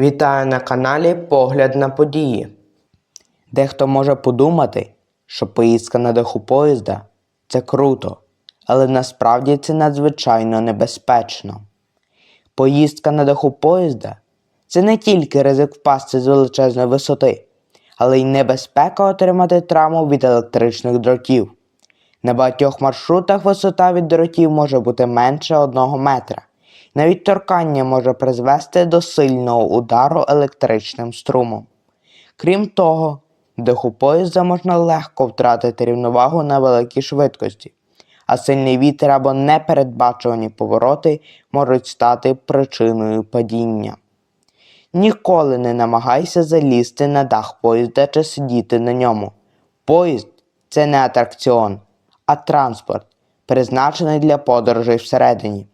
Вітаю на каналі Погляд на події. Дехто може подумати, що поїздка на даху поїзда це круто, але насправді це надзвичайно небезпечно. Поїздка на даху поїзда це не тільки ризик впасти з величезної висоти, але й небезпека отримати травму від електричних дротів. На багатьох маршрутах висота від дротів може бути менше одного метра. Навіть торкання може призвести до сильного удару електричним струмом. Крім того, в даху поїзда можна легко втратити рівновагу на великій швидкості, а сильний вітер або непередбачувані повороти можуть стати причиною падіння. Ніколи не намагайся залізти на дах поїзда чи сидіти на ньому. Поїзд це не атракціон, а транспорт, призначений для подорожей всередині.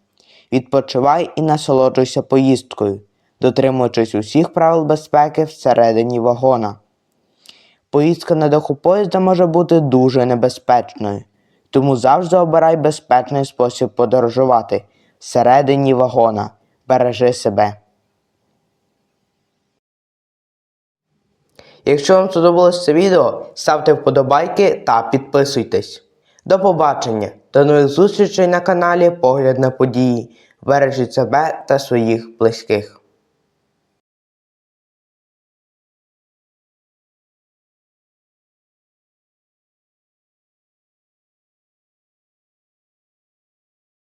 Відпочивай і насолоджуйся поїздкою, дотримуючись усіх правил безпеки всередині вагона. Поїздка на даху поїзда може бути дуже небезпечною, тому завжди обирай безпечний спосіб подорожувати всередині вагона. Бережи себе. Якщо вам сподобалось це відео, ставте вподобайки та підписуйтесь. До побачення, до нових зустрічей на каналі Погляд на події. Бережіть себе та своїх близьких.